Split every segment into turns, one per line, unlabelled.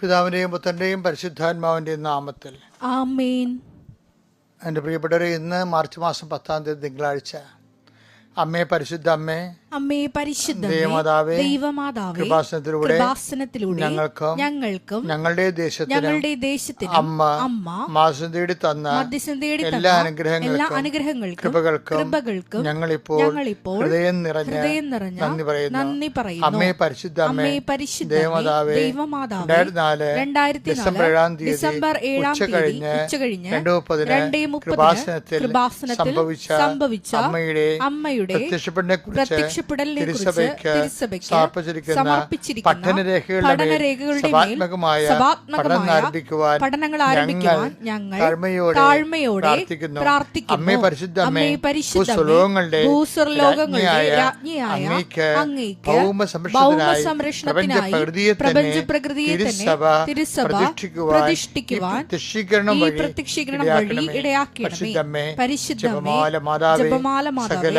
പിതാവിന്റെയും പുത്രന്റെയും പരിശുദ്ധാത്മാവിന്റെയും നാമത്തിൽ.
ആമേൻ.
എന്റെ പ്രിയപ്പെട്ടവരെ ഇന്ന് മാർച്ച് മാസം പത്താം തീയതി തിങ്കളാഴ്ച. അമ്മേ പരിശുദ്ധ അമ്മേ
അമ്മേ പരിശുദ്ധ
ദൈവമാതാവേ,
ദൈവമാതാവേ
കൃപാസനത്തിലൂടെ
കൃപാസനത്തിലൂടെ
ഞങ്ങൾക്കും
ഞങ്ങൾക്കും
ഞങ്ങളുടെ ദേശത്തിന്
ഞങ്ങളുടെ ദേശത്തിന്
അമ്മ
അമ്മ
മാസം തേടി തന്ന
മധ്യസ്ഥം തേടി
എല്ലാ
തന്ന എല്ലാ
അനുഗ്രഹങ്ങൾക്കും കൃപകൾക്കും
കൃപകൾക്കും
ഞങ്ങളിപ്പോൾ
ഞങ്ങളിപ്പോൾ
ഹൃദയം നിറഞ്ഞ
ഹൃദയം നിറഞ്ഞ
നന്ദി പറയുന്നു.
നന്ദി പറയുന്നു.
അമ്മേ പരിശുദ്ധ അമ്മേ
പരിശുദ്ധ
ദേവമാതാവേ
ദൈവമാതാവേ
രണ്ടായിരത്തി നാല്
രണ്ടായിരത്തി
ഡിസംബർ ഏഴാം തീയതി
ഡിസംബർ ഏഴാം തീയതി
കഴിഞ്ഞ്
ഉച്ച കഴിഞ്ഞ്
രണ്ട് മുപ്പതിന് കൃപാസനത്തിൽ സംഭവിച്ച
സംഭവിച്ച
അമ്മയുടെ
അമ്മയുടെ
കുറിച്ച്
പ്രത്യക്ഷപ്പെടലിനെ
പഠനരേഖകളുടെ
പഠനങ്ങൾ ആരംഭിക്കുവാൻ ഞങ്ങൾ
താഴ്മയോടെ പ്രാർത്ഥിക്കുന്നു. അമ്മേ പരിശുദ്ധ
ഭൂസ്വർലോകങ്ങളുടെ
രാജ്ഞിയായ അങ്ങേക്ക് ഭൗമ സംരക്ഷണത്തിനായി തന്നെ തിരുസഭ
തിരുസഭ
പ്രതിഷ്ഠിക്കുവാൻ ഈ പ്രത്യക്ഷീകരണം വഴി. പരിശുദ്ധമ്മേ
പരിശുദ്ധമ്മേ,
ജപമാല മാതാവേ സകല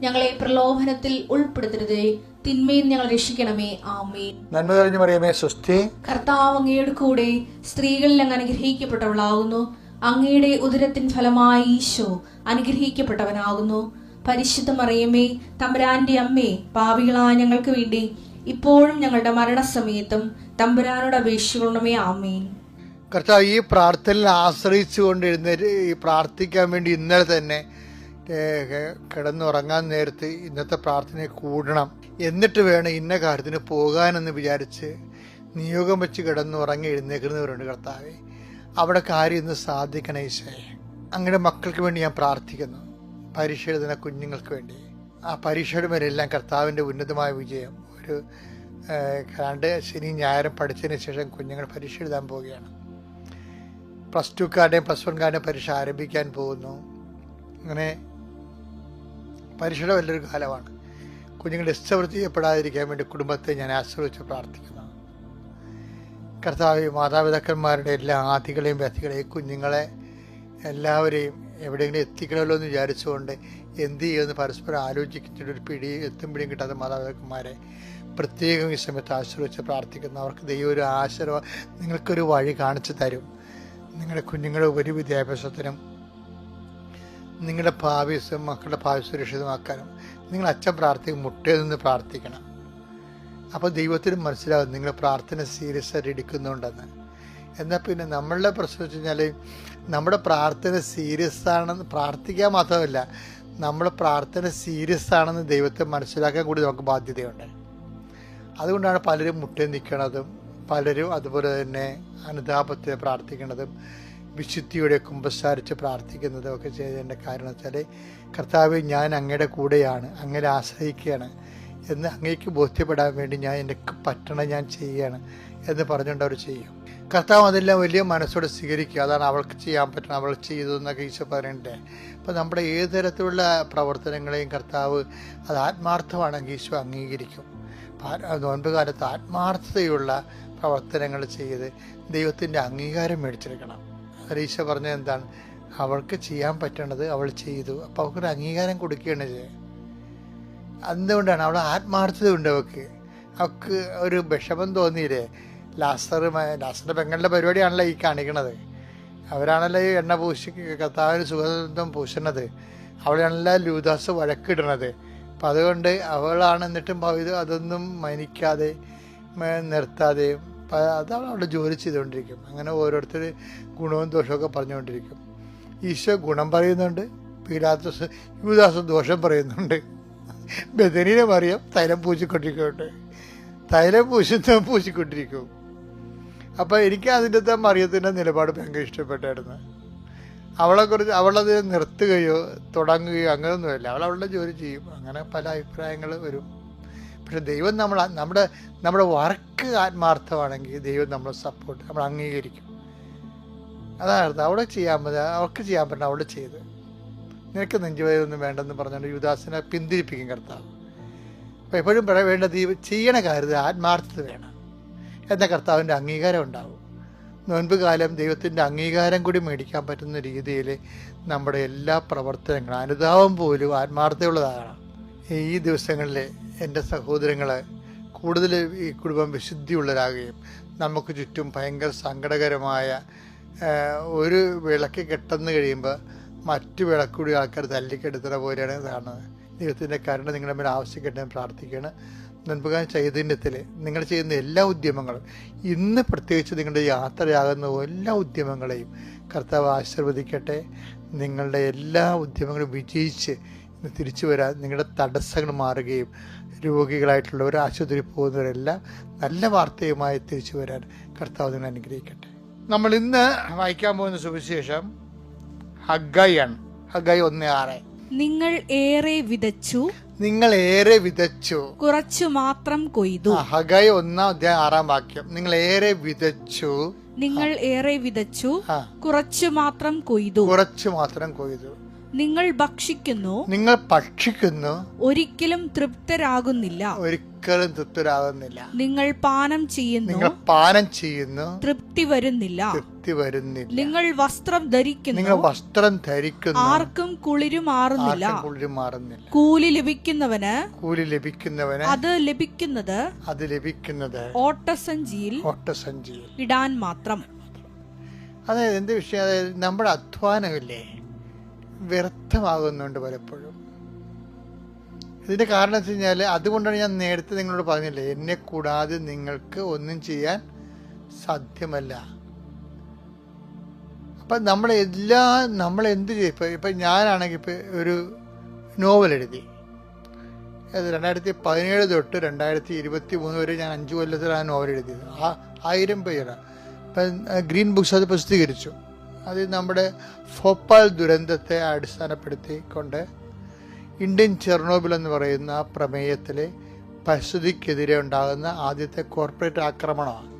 ഞങ്ങളെ പ്രലോഭനത്തിൽ ഉൾപ്പെടുത്തരുതേ. തിന്മയിൽ ഞങ്ങൾ രക്ഷിക്കണമേ. ആമേ
നന്മ തെളിഞ്ഞു മറിയമേ സ്വസ്തി.
കർത്താവ് അങ്ങയുടെ കൂടെ സ്ത്രീകളിൽ അങ്ങ് അനുഗ്രഹിക്കപ്പെട്ടവളാകുന്നു അങ്ങയുടെ ഉദരത്തിൻ ഫലമായി ഈശോ അനുഗ്രഹിക്കപ്പെട്ടവനാകുന്നു. പരിശുദ്ധ മറിയമേ തമ്പുരാന്റെ അമ്മേ പാവികളായ ഞങ്ങൾക്ക് വേണ്ടി ഇപ്പോഴും ഞങ്ങളുടെ മരണസമയത്തും തമ്പുരാനോട് അപേക്ഷിക്കണമേ. ആമേൻ.
കർത്താവ് ഈ പ്രാർത്ഥനയിൽ ആശ്രയിച്ചുകൊണ്ട് എഴുന്നേറ്റ് പ്രാർത്ഥിക്കാൻ വേണ്ടി ഇന്നലെ തന്നെ കിടന്നുറങ്ങാൻ നേരത്ത് ഇന്നത്തെ പ്രാർത്ഥന കൂടണം. എന്നിട്ട് വേണം ഇന്ന കാര്യത്തിന് പോകാനെന്ന് വിചാരിച്ച് നിയോഗം വെച്ച് കിടന്നുറങ്ങി എഴുന്നേക്കുന്നവരുണ്ട് കർത്താവെ. അവിടെ കാര്യം ഇന്ന് സാധിക്കണം ഈശോയെ. അങ്ങനെ മക്കൾക്ക് വേണ്ടി ഞാൻ പ്രാർത്ഥിക്കുന്നു. പരീക്ഷ കുഞ്ഞുങ്ങൾക്ക് വേണ്ടി. ആ പരീക്ഷയുടെ മേലെല്ലാം കർത്താവിന്റെ ഉന്നതമായ വിജയം. ഒരു രണ്ട് ശനി ഞായറും പഠിച്ചതിന് ശേഷം കുഞ്ഞുങ്ങൾ പരീക്ഷ എഴുതാൻ പോവുകയാണ്. പ്ലസ് ടുക്കാരുടെയും പ്ലസ് വൺകാരുടെയും പരീക്ഷ ആരംഭിക്കാൻ പോകുന്നു. അങ്ങനെ പരീക്ഷയുടെ വലിയൊരു കാലമാണ്. കുഞ്ഞുങ്ങൾ ഇഷ്ടവൃത്തി ചെയ്യപ്പെടാതിരിക്കാൻ വേണ്ടി കുടുംബത്തെ ഞാൻ ആശ്രയിച്ച് പ്രാർത്ഥിക്കുന്നു. കർത്താവ് മാതാപിതാക്കന്മാരുടെ എല്ലാ ആദികളെയും വ്യക്തികളെയും കുഞ്ഞുങ്ങളെ എല്ലാവരെയും എവിടെയെങ്കിലും എത്തിക്കണമല്ലോ എന്ന് വിചാരിച്ചുകൊണ്ട് എന്ത് ചെയ്യുമെന്ന് പരസ്പരം ആലോചിച്ചിട്ട് ഒരു പിടി എത്തും പിടിയും കിട്ടാത്ത മാതാപിതാക്കന്മാരെ പ്രത്യേകം ഈ സമയത്ത് ആശ്രയിച്ച് പ്രാർത്ഥിക്കുന്നു. അവർക്ക് ദൈവം ഒരു ആശ്രവ നിങ്ങൾക്കൊരു വഴി കാണിച്ചു തരും. നിങ്ങളുടെ കുഞ്ഞുങ്ങളുടെ ഒരു വിദ്യാഭ്യാസത്തിനും നിങ്ങളുടെ ഭാവി മക്കളുടെ ഭാവി സുരക്ഷിതമാക്കാനും നിങ്ങൾ അച്ഛൻ പ്രാർത്ഥിക്കും മുട്ടയിൽ നിന്ന് പ്രാർത്ഥിക്കണം. അപ്പോൾ ദൈവത്തിന് മനസ്സിലാവും നിങ്ങൾ പ്രാർത്ഥന സീരിയസ് ആയിട്ട് എടുക്കുന്നുണ്ടെന്ന്. എന്നാൽ പിന്നെ നമ്മളുടെ പ്രശ്നം വെച്ച് കഴിഞ്ഞാൽ നമ്മുടെ പ്രാർത്ഥന സീരിയസ് ആണെന്ന് പ്രാർത്ഥിക്കാൻ മാത്രമല്ല നമ്മൾ പ്രാർത്ഥന സീരിയസ് ആണെന്ന് ദൈവത്തെ മനസ്സിലാക്കാൻ കൂടി നമുക്ക് ബാധ്യതയുണ്ട്. അതുകൊണ്ടാണ് പലരും മുട്ടയിൽ നിൽക്കണതും പലരും അതുപോലെ തന്നെ അനുതാപത്തെ പ്രാർത്ഥിക്കുന്നതും വിശുദ്ധിയുടെ കുമ്പസാരിച്ച് പ്രാർത്ഥിക്കുന്നതും ഒക്കെ ചെയ്തതിന്റെ കാരണം വെച്ചാൽ കർത്താവ് ഞാൻ അങ്ങയുടെ കൂടെയാണ് അങ്ങനെ ആശ്രയിക്കുകയാണ്. എന്ന് അങ്ങേക്ക് ബോധ്യപ്പെടാൻ വേണ്ടി ഞാൻ എന്റെ പറ്റണ ഞാൻ ചെയ്യുകയാണ് എന്ന് പറഞ്ഞുകൊണ്ട് അവർ ചെയ്യും. കർത്താവ് അതെല്ലാം വലിയ മനസ്സോടെ സ്വീകരിക്കുക. അതാണ് അവൾക്ക് ചെയ്യാൻ പറ്റണം അവൾ ചെയ്തു എന്നൊക്കെ ഈശോ പറയണ്ടേ അപ്പോൾ നമ്മുടെ ഏത് തരത്തിലുള്ള പ്രവർത്തനങ്ങളെയും കർത്താവ് അത് ആത്മാർത്ഥമാണെങ്കിൽ ഈശോ അംഗീകരിക്കും. നോൻപ് കാലത്ത് ആത്മാർത്ഥതയുള്ള പ്രവർത്തനങ്ങൾ ചെയ്ത് ദൈവത്തിന്റെ അംഗീകാരം മേടിച്ചെടുക്കണം. ഈശോ പറഞ്ഞത് എന്താണ്? അവൾക്ക് ചെയ്യാൻ പറ്റണത് അവൾ ചെയ്തു. അപ്പോൾ അവൾക്കൊരു അംഗീകാരം കൊടുക്കുകയാണ് ചെയ്യുക എന്തുകൊണ്ടാണ്? അവൾ ആത്മാർത്ഥത ഉണ്ട് അവൾക്ക്. അവൾക്ക് ഒരു വിഷമം തോന്നിയില്ലേ? ലാസർ ലാസറിന്റെ പെങ്ങളുടെ പരിപാടിയാണല്ലോ ഈ കാണിക്കണത്. അവരാണല്ലോ ഈ എണ്ണ പൂശി കർത്താവിന് സുഗന്ധം പൂശണത്. അവളാണല്ലോ ലൂദാസ് വഴക്കിടണത്. അപ്പം അതുകൊണ്ട് അവളാണ് എന്നിട്ടും അതൊന്നും മനിക്കാതെ മ- നിർത്താതെ പ- അതാണ് അവിടെ ജോലി ചെയ്തുകൊണ്ടിരിക്കും അങ്ങനെ ഓരോരുത്തർ ഗുണവും ദോഷമൊക്കെ പറഞ്ഞുകൊണ്ടിരിക്കും. ഈശോ ഗുണം പറയുന്നുണ്ട് പീലാത്തോസ് യുവദാസ് ദോഷം പറയുന്നുണ്ട്. ബദനീനെ മറിയം തൈലം പൂച്ചിക്കൊണ്ടിരിക്കുന്നുണ്ട് തൈലം പൂശുന്ന പൂശിക്കൊണ്ടിരിക്കും. അപ്പോൾ എനിക്ക് അതിന്റെ മറിയത്തിന്റെ നിലപാട് ഭയങ്കര ഇഷ്ടപ്പെട്ടായിരുന്നു. അവളെക്കുറിച്ച് അവളത് നിർത്തുകയോ തുടങ്ങുകയോ അങ്ങനെയൊന്നുമില്ല. അവൾ അവളുടെ ജോലി ചെയ്യും. അങ്ങനെ പല അഭിപ്രായങ്ങൾ വരും. പക്ഷെ ദൈവം നമ്മൾ നമ്മുടെ നമ്മുടെ വർക്ക് ആത്മാർത്ഥമാണെങ്കിൽ ദൈവം നമ്മളെ സപ്പോർട്ട് നമ്മൾ അംഗീകരിക്കും. അതാണ് അർത്ഥം. അവിടെ ചെയ്യാൻ പറ്റുക അവർക്ക് ചെയ്യാൻ പറ്റുന്ന അവിടെ ചെയ്ത്. നിനക്ക് നെഞ്ചുവേദനൊന്നും വേണ്ടെന്ന് പറഞ്ഞുകൊണ്ട് യുദാസിനെ പിന്തിരിപ്പിക്കും കർത്താവ്. അപ്പോൾ എപ്പോഴും പറയാൻ വേണ്ടത് ഈ ചെയ്യണ കാര്യത്തിൽ ആത്മാർത്ഥത വേണം. എന്നാൽ കർത്താവിന്റെ അംഗീകാരം ഉണ്ടാവും. നോൻപ് കാലം ദൈവത്തിന്റെ അംഗീകാരം കൂടി മേടിക്കാൻ പറ്റുന്ന രീതിയിൽ നമ്മുടെ എല്ലാ പ്രവർത്തനങ്ങളും അനുതാപം പോലും ആത്മാർത്ഥതയുള്ളതാണ് ഈ ദിവസങ്ങളിൽ എന്റെ സഹോദരങ്ങളെ കൂടുതൽ ഈ കുടുംബം വിശുദ്ധിയുള്ളവരാകുകയും നമുക്ക് ചുറ്റും ഭയങ്കര സങ്കടകരമായ ഒരു വിളക്ക് കെട്ടെന്ന് കഴിയുമ്പോൾ മറ്റു വിളക്കൂടി ആൾക്കാർ തല്ലിക്കെടുത്തുന്ന പോലെയാണ് കാണുന്നത്. ദൈവത്തിന്റെ കരുണ നിങ്ങളുടെ മേൽ ആവശ്യപ്പെട്ട് പ്രാർത്ഥിക്കുകയാണ്. നൻപകാൻ ചൈതന്യത്തിൽ നിങ്ങൾ ചെയ്യുന്ന എല്ലാ ഉദ്യമങ്ങളും ഇന്ന് പ്രത്യേകിച്ച് നിങ്ങളുടെ യാത്രയാകുന്ന എല്ലാ ഉദ്യമങ്ങളെയും കർത്താവ് ആശീർവദിക്കട്ടെ. നിങ്ങളുടെ എല്ലാ ഉദ്യമങ്ങളും വിജയിച്ച് തിരിച്ചു വരാൻ നിങ്ങളുടെ തടസ്സങ്ങൾ മാറുകയും രോഗികളായിട്ടുള്ളവർ ആശുപത്രി പോകുന്നവരെല്ലാം നല്ല വാർത്തയുമായി തിരിച്ചു വരാൻ കർത്താവ് നിങ്ങൾ അനുഗ്രഹിക്കട്ടെ. നമ്മൾ ഇന്ന് വായിക്കാൻ പോകുന്ന സുവിശേഷം ഹഗയാണ് ഹഗായി ഒന്ന് ആറ്.
നിങ്ങൾ ഏറെ വിതച്ചു.
നിങ്ങൾ ഏറെ വിതച്ചു.
കുറച്ചു മാത്രം കൊയ്തു.
ഹഗായി ഒന്നാം അധ്യായം ആറാം വാക്യം. നിങ്ങൾ ഏറെ വിതച്ചു.
നിങ്ങൾ ഏറെ വിതച്ചു. കുറച്ചു മാത്രം കൊയ്തു.
കുറച്ചു മാത്രം കൊയ്തു.
നിങ്ങൾ ഭക്ഷിക്കുന്നു
നിങ്ങൾ ഭക്ഷിക്കുന്നു
ഒരിക്കലും തൃപ്തരാകുന്നില്ല.
ഒരിക്കലും തൃപ്തരാകുന്നില്ല.
നിങ്ങൾ പാനം ചെയ്യുന്നു
നിങ്ങൾ പാനം ചെയ്യുന്നു
തൃപ്തി വരുന്നില്ല.
തൃപ്തി വരുന്നില്ല.
നിങ്ങൾ വസ്ത്രം ധരിക്കുന്നു
നിങ്ങൾ വസ്ത്രം ധരിക്കുന്നു
ആർക്കും കുളിരു
മാറുന്നില്ല. കുളിര് മാറുന്നില്ല.
കൂലി ലഭിക്കുന്നവന്
കൂലി ലഭിക്കുന്നവന്
അത് ലഭിക്കുന്നത്
അത് ലഭിക്കുന്നത്
ഓട്ടസഞ്ചിയിൽ
ഓട്ടസഞ്ചിയിൽ.
ഇടാൻ മാത്രം.
അതായത് എന്ത് വിഷയം? അതായത് നമ്മുടെ അധ്വാനമില്ലേ വ്യർത്ഥമാകുന്നുണ്ട് പലപ്പോഴും. ഇതിന്റെ കാരണം വെച്ച് കഴിഞ്ഞാൽ അതുകൊണ്ടാണ് ഞാൻ നേരത്തെ നിങ്ങളോട് പറഞ്ഞില്ലേ എന്നെ കൂടാതെ നിങ്ങൾക്ക് ഒന്നും ചെയ്യാൻ സാധ്യമല്ല. അപ്പം നമ്മൾ എല്ലാ നമ്മൾ എന്ത് ചെയ്യും? ഇപ്പം ഇപ്പം ഞാനാണെങ്കിൽ ഇപ്പോൾ ഒരു നോവൽ എഴുതി. അത് രണ്ടായിരത്തി പതിനേഴ് തൊട്ട് രണ്ടായിരത്തി ഇരുപത്തി മൂന്ന് വരെ ഞാൻ അഞ്ച് കൊല്ലത്തിലാണ് നോവൽ എഴുതിയത്. ആ ആയിരം പേരാണ് ഇപ്പം ഗ്രീൻ ബുക്സ് അത് പ്രസിദ്ധീകരിച്ചു. അത് നമ്മുടെ ഭോപ്പാൽ ദുരന്തത്തെ അടിസ്ഥാനപ്പെടുത്തിക്കൊണ്ട് ഇന്ത്യൻ ചെർണോബിൽ എന്ന് പറയുന്ന പ്രമേയത്തിലെ പരിസ്ഥിതിക്കെതിരെ ഉണ്ടാകുന്ന ആദ്യത്തെ കോർപ്പറേറ്റ് ആക്രമണമാണ്.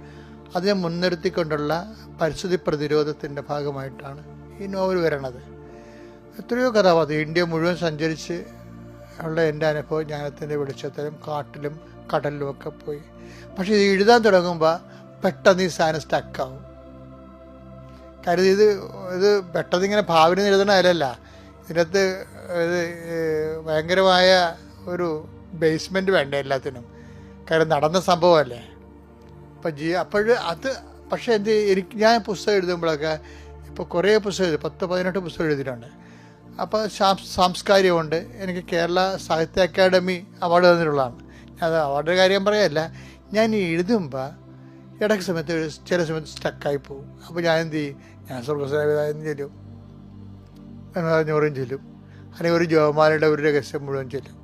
അതിനെ മുൻനിർത്തിക്കൊണ്ടുള്ള പരിസ്ഥിതി പ്രതിരോധത്തിന്റെ ഭാഗമായിട്ടാണ് ഈ നോവൽ വരണത്. എത്രയോ കഥാപാത്രം ഇന്ത്യ മുഴുവൻ സഞ്ചരിച്ച് ഉള്ള എന്റെ അനുഭവം ജ്ഞാനത്തിന്റെ വെളിച്ചത്തിലും കാട്ടിലും കടലിലും ഒക്കെ പോയി. പക്ഷേ ഇത് എഴുതാൻ തുടങ്ങുമ്പോൾ പെട്ടെന്ന് ഈ സാധനം സ്റ്റക്കാവും കാര്യം ഇത് ഇത് പെട്ടെന്ന് ഇങ്ങനെ ഭാവിന് എഴുതണ അല്ലല്ല ഇതിനകത്ത് ഇത് ഭയങ്കരമായ ഒരു ബേസ്മെന്റ് വേണ്ട എല്ലാത്തിനും. കാര്യം നടന്ന സംഭവമല്ലേ? അപ്പം ജി അപ്പോൾ അത് പക്ഷേ എന്ത് എനിക്ക് ഞാൻ പുസ്തകം എഴുതുമ്പോഴൊക്കെ ഇപ്പോൾ കുറേ പുസ്തകം എഴുതി പത്ത് പതിനെട്ട് പുസ്തകം എഴുതിയിട്ടുണ്ട്. അപ്പോൾ സാംസ് സാംസ്കാരികമുണ്ട്. എനിക്ക് കേരള സാഹിത്യ അക്കാദമി അവാർഡ് തന്നിട്ടുള്ളതാണ്. അത് അവാർഡ് കാര്യം പറയല്ല. ഞാൻ എഴുതുമ്പോൾ ഇടയ്ക്ക് സമയത്ത് ചില സമയത്ത് സ്റ്റക്കായി പോകും അപ്പോൾ ഞാൻ എന്ത് ചെയ്യും? ഞാൻ സ്വർഗസ്വരാവിതായം ചെല്ലും. അഞ്ഞൂറും ചെല്ലും. അല്ലെങ്കിൽ ഒരു ജോമാലയുടെ ഒരു രഹസ്യം മുഴുവൻ ചെല്ലും.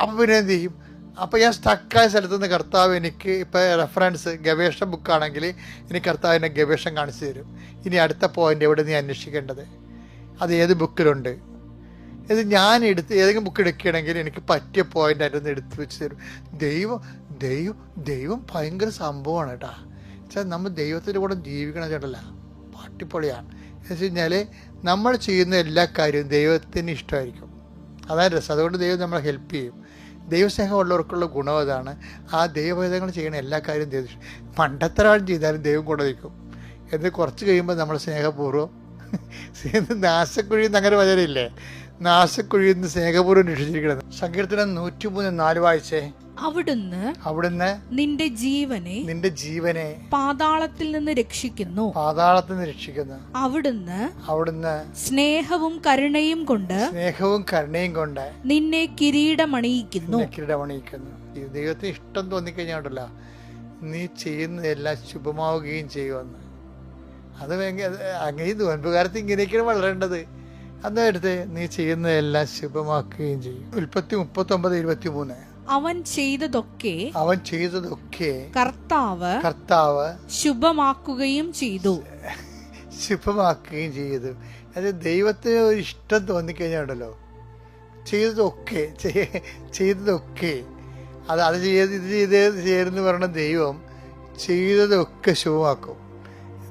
അപ്പോൾ പിന്നെ എന്ത് ചെയ്യും? അപ്പോൾ ഞാൻ സ്റ്റക്കായ സ്ഥലത്ത് നിന്ന് കർത്താവ് എനിക്ക് ഇപ്പോൾ റെഫറൻസ് ഗവേഷണ ബുക്കാണെങ്കിൽ എനിക്ക് കർത്താവ് എന്നെ ഗവേഷണം കാണിച്ചു തരും. ഇനി അടുത്ത പോയിന്റ് എവിടെ നീ അന്വേഷിക്കേണ്ടത്? അത് ഏത് ബുക്കിലുണ്ട് ഇത് ഞാൻ എടുത്ത് ഏതെങ്കിലും ബുക്ക് എടുക്കുകയാണെങ്കിൽ എനിക്ക് പറ്റിയ പോയിന്റ് അതിൽ നിന്ന് എടുത്ത് വെച്ച് തരും. ദൈവം ദൈവം ദൈവം ഭയങ്കര സംഭവമാണ് കേട്ടാ. വെച്ചാൽ നമ്മൾ ദൈവത്തിന്റെ കൂടെ ജീവിക്കണം ചേട്ടല്ല പാട്ടിപ്പൊളിയാണ് എന്ന് വെച്ച് കഴിഞ്ഞാൽ നമ്മൾ ചെയ്യുന്ന എല്ലാ കാര്യവും ദൈവത്തിന് ഇഷ്ടമായിരിക്കും. അതാണ് രസം. അതുകൊണ്ട് ദൈവം നമ്മളെ ഹെൽപ്പ് ചെയ്യും. ദൈവസ്നേഹമുള്ളവർക്കുള്ള ഗുണം അതാണ്. ആ ദൈവഭേദങ്ങൾ ചെയ്യുന്ന എല്ലാ കാര്യവും ദൈവം പണ്ടത്തരാളും ചെയ്താലും ദൈവം കൂടെ നിൽക്കും. എന്നിട്ട് കുറച്ച് കഴിയുമ്പോൾ നമ്മൾ സ്നേഹപൂർവം നാശക്കുഴിയിൽ അങ്ങനെ വചനയില്ലേ നാശക്കുഴിയിൽ നിന്ന് സ്നേഹപൂർവം രക്ഷിച്ചിരിക്കുന്നത് സങ്കീർത്തനം നൂറ്റിമൂന്ന് നാല് വായിച്ചേ.
അവിടുന്ന്
അവിടുന്ന്
നിന്റെ ജീവനെ
നിന്റെ ജീവനെ
പാതാളത്തിൽ നിന്ന് രക്ഷിക്കുന്നു.
പാതാളത്തിൽ നിന്ന് രക്ഷിക്കുന്നു.
അവിടുന്ന്
അവിടുന്ന്
സ്നേഹവും കരുണയും കൊണ്ട്
സ്നേഹവും കരുണയും കൊണ്ട്
നിന്നെ കിരീടമണിയിക്കുന്നു.
കിരീടമണിയിക്കുന്നു. ഈ ദൈവത്തിന് ഇഷ്ടം തോന്നിക്കഴിഞ്ഞാണ്ടല്ലോ നീ ചെയ്യുന്നതെല്ലാം ശുഭമാവുകയും ചെയ്യുമെന്ന്. അത് ഭയങ്കര അങ്ങനെ ഈ നോൻപുകാലത്ത് ഇങ്ങനെയൊക്കെയാണ് വളരേണ്ടത്. അന്ന് എടുത്ത് നീ ചെയ്യുന്നതെല്ലാം ശുഭമാക്കുകയും ചെയ്യും. ഉൽപ്പത്തി മുപ്പത്തൊമ്പത് ഇരുപത്തി മൂന്ന്
അവൻ ചെയ്തതൊക്കെ
അവൻ ചെയ്തതൊക്കെ
കർത്താവ്
കർത്താവ്
ശുഭമാക്കുകയും ചെയ്തു.
ശുഭമാക്കുകയും ചെയ്തു. അത് ദൈവത്തിന് ഒരു ഇഷ്ടം തോന്നിക്കഴിഞ്ഞാണ്ടല്ലോ. ചെയ്തതൊക്കെ ചെയ്തതൊക്കെ. അത് അത് ചെയ്ത് ഇത് ചെയ്ത് ചെയ്യുന്ന പറയുന്ന ദൈവം ചെയ്തതൊക്കെ ശുഭമാക്കും.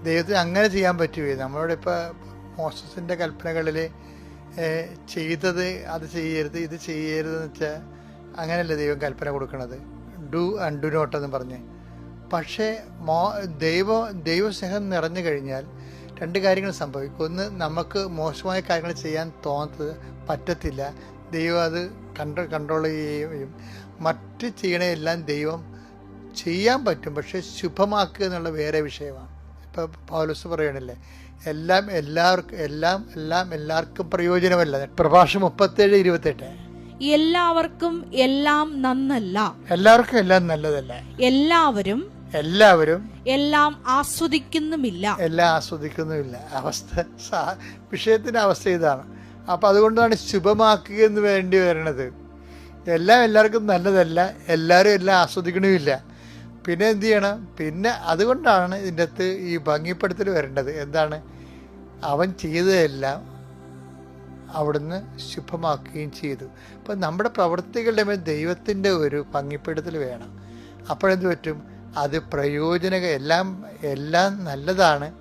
ദൈവത്തിന് അങ്ങനെ ചെയ്യാൻ പറ്റുമേ നമ്മളോട് ഇപ്പോൾ മോസസിന്റെ കൽപ്പനകളിൽ ചെയ്തത് അത് ചെയ്യരുത് ഇത് ചെയ്യരുതെന്ന് വെച്ചാൽ അങ്ങനെയല്ല ദൈവം കൽപ്പന കൊടുക്കുന്നത് ഡു ആൻഡ് ഡു നോട്ട് എന്ന് പറഞ്ഞ്. പക്ഷേ മോ ദൈവ ദൈവസ്നേഹം നിറഞ്ഞു കഴിഞ്ഞാൽ രണ്ട് കാര്യങ്ങൾ സംഭവിക്കും. ഒന്ന് നമുക്ക് മോശമായ കാര്യങ്ങൾ ചെയ്യാൻ തോന്നത്തത് പറ്റത്തില്ല. ദൈവം അത് കൺട്രോൾ കൺട്രോൾ ചെയ്യുകയും മറ്റ് ചെയ്യണയെല്ലാം ദൈവം ചെയ്യാൻ പറ്റും. പക്ഷേ ശുഭമാക്കുക എന്നുള്ള വേറെ വിഷയമാണ്. ഇപ്പോൾ പൗലോസ് പറയണില്ലേ എല്ലാം എല്ലാവർക്കും എല്ലാം എല്ലാം എല്ലാവർക്കും പ്രയോജനമല്ല. പ്രഭാഷണം മുപ്പത്തേഴ് ഇരുപത്തെട്ട്.
എല്ലാവർക്കും എല്ലാം നന്നല്ല.
എല്ലാവർക്കും എല്ലാം നല്ലതല്ല.
എല്ലാവരും
എല്ലാവരും
എല്ലാം ആസ്വദിക്കുന്നുമില്ല.
എല്ലാം ആസ്വദിക്കുന്നുമില്ല. അവസ്ഥ വിഷയത്തിന്റെ അവസ്ഥ ഇതാണ്. അപ്പൊ അതുകൊണ്ടാണ് ശുഭമാക്കുക എന്ന് വേണ്ടി വരണത്. എല്ലാം എല്ലാവർക്കും നല്ലതല്ല. എല്ലാവരും എല്ലാം ആസ്വദിക്കണമില്ല. പിന്നെ എന്ത് ചെയ്യണം? പിന്നെ അതുകൊണ്ടാണ് ഇതിന്റെ അകത്ത് ഈ ഭംഗിപ്പെടുത്തൽ വരേണ്ടത്. എന്താണ്? അവൻ ചെയ്തതെല്ലാം അവിടുന്ന് ശുഭമാക്കുകയും ചെയ്തു. അപ്പം നമ്മുടെ പ്രവൃത്തികളുടെ മേൽ ദൈവത്തിന്റെ ഒരു ഭംഗിപ്പെടുത്തൽ വേണം. അപ്പോഴെന്ത് പറ്റും? അത് പ്രയോജനക എല്ലാം എല്ലാം നല്ലതാണ്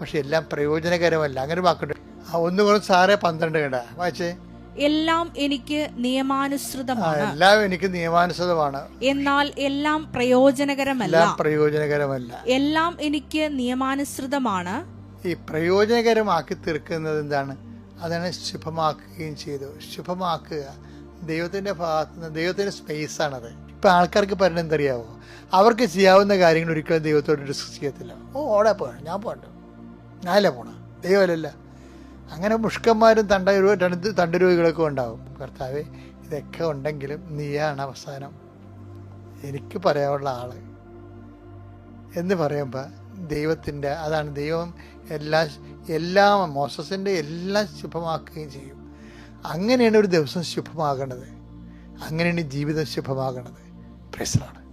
പക്ഷെ എല്ലാം പ്രയോജനകരമല്ല. അങ്ങനെ വാക്കുണ്ട്. ഒന്നും ഒന്നുകൂടെ സാറേ പന്ത്രണ്ട് കണ്ട വായിച്ചേ.
എല്ലാം എനിക്ക് നിയമാനുസൃതമാണ്.
എല്ലാം എനിക്ക് നിയമാനുസൃതമാണ്.
എന്നാൽ എല്ലാം പ്രയോജനകരമല്ല.
പ്രയോജനകരമല്ല.
എല്ലാം എനിക്ക് നിയമാനുസൃതമാണ്.
ഈ പ്രയോജനകരമാക്കി തീർക്കുന്നത് എന്താണ്? അതാണ് ശുഭമാക്കുകയും ചെയ്തു. ശുഭമാക്കുക. ദൈവത്തിന്റെ ഭാഗത്ത് നിന്ന് ദൈവത്തിന്റെ സ്പേസാണത് ഇപ്പം ആൾക്കാർക്ക് പറയുന്നത് എന്തറിയാവോ? അവർക്ക് ചെയ്യാവുന്ന കാര്യങ്ങൾ ഒരിക്കലും ദൈവത്തോട് ഡിസ്കസ് ചെയ്യത്തില്ല. ഓ ഓടെ പോകണം ഞാൻ പോകണ്ട ഞാനല്ലേ പോണ? ദൈവമല്ലല്ല. അങ്ങനെ മുഷ്കന്മാരും തണ്ട തണ്ട് തണ്ടുരോഗികളൊക്കെ ഉണ്ടാവും. കർത്താവ് ഇതൊക്കെ ഉണ്ടെങ്കിലും നീയാണ് അവസാനം. എനിക്ക് പറയാനുള്ള ആൾ. എന്ന് പറയുമ്പോൾ ദൈവത്തിന്റെ അതാണ് ദൈവം എല്ലാ എല്ലാ മോസസിന്റെ എല്ലാം ശുഭമാക്കുകയും ചെയ്യും. അങ്ങനെയാണ് ഒരു ദിവസം ശുഭമാകണത്. അങ്ങനെയാണ് ജീവിതം ശുഭമാകണത്. പ്രശ്നമാണ്